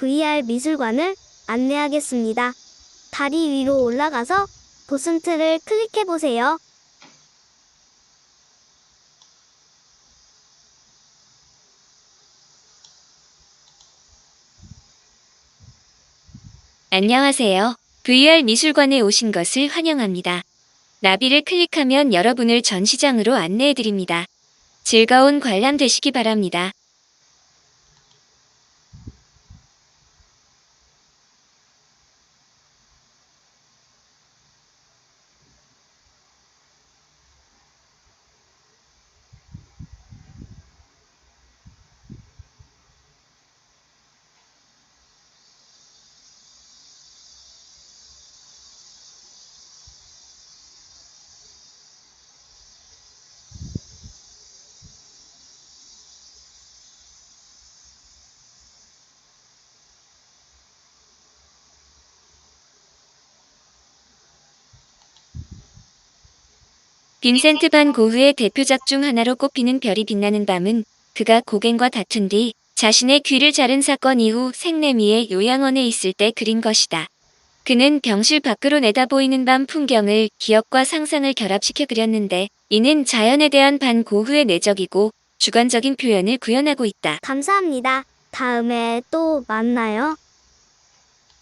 VR 미술관을 안내하겠습니다. 다리 위로 올라가서 도슨트를 클릭해 보세요. 안녕하세요. VR 미술관에 오신 것을 환영합니다. 나비를 클릭하면 여러분을 전시장으로 안내해 드립니다. 즐거운 관람 되시기 바랍니다. 빈센트 반 고흐의 대표작 중 하나로 꼽히는 별이 빛나는 밤은 그가 고갱과 다툰 뒤 자신의 귀를 자른 사건 이후 생내미의 요양원에 있을 때 그린 것이다. 그는 병실 밖으로 내다보이는 밤 풍경을 기억과 상상을 결합시켜 그렸는데 이는 자연에 대한 반 고흐의 내적이고 주관적인 표현을 구현하고 있다. 감사합니다. 다음에 또 만나요.